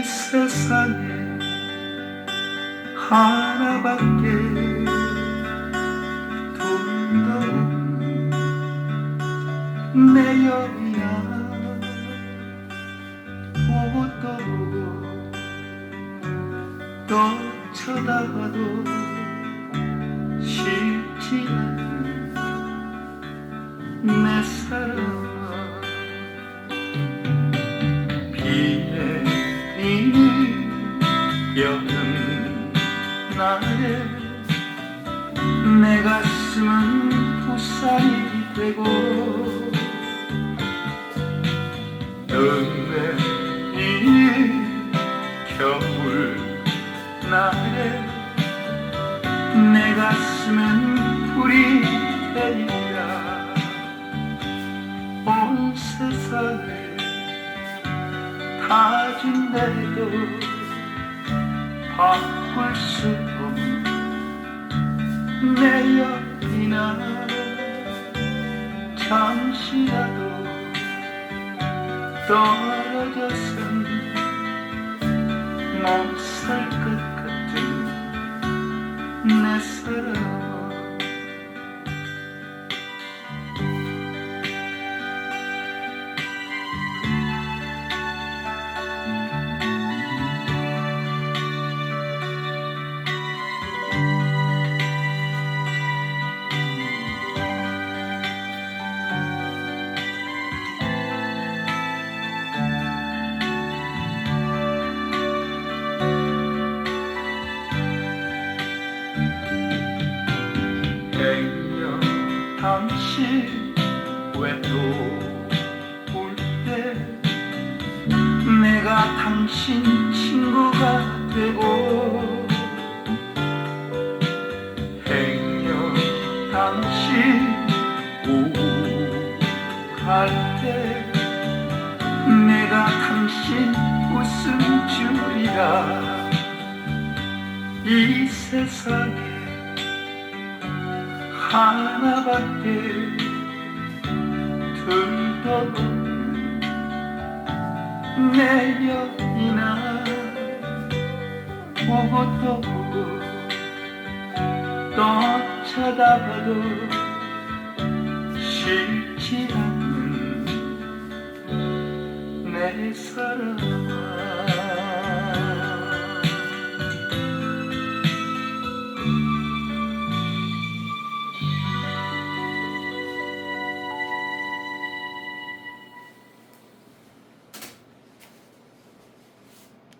İstesen hana bak gel 여인아 보고 또 쳐다봐도 싫지 않는 내 사랑아 비 내리는 여름 날에 내 가슴은 부산이 되고 눈 내리는 겨울 날에 내 가슴은 불이 되리라. 온 세상에 다 준대도 바꿀 수 없는 내 옆이나 잠시라도 못살것 같은 내 사랑 당신 외로울 때 내가 당신 친구가 되고 행여 당신 우울할 때 하나밖에 둘도 내 여인아 보고 또 보고 또 쳐다봐도 싫지 않는 내 사랑아